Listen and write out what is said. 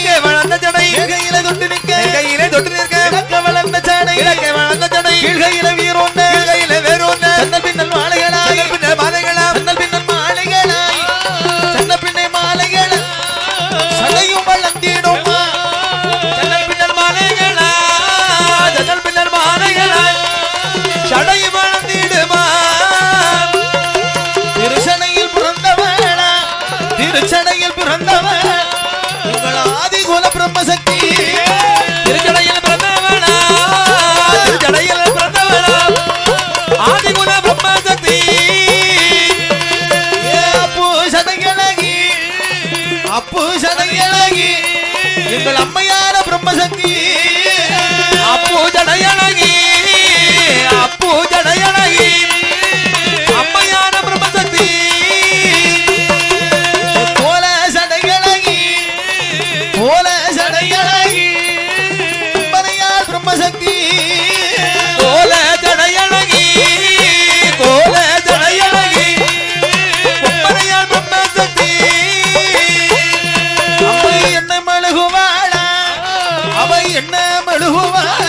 இலக்கை வளர்ந்த ஜடை. கையில தொட்டு நிற்க. கையில தொட்டு நிற்க. இலக்கை வளர்ந்த ஜடை. இலக்கை வளர்ந்த ஜடை. கையில வீரோன்ன கையில வேறோன்ன சந்தல் பின்னல் மாலைகளா சந்தல் பின்னல் அப்பு சடையழகி எங்கள் அம்மையான பிரம்மசக்தி हुआ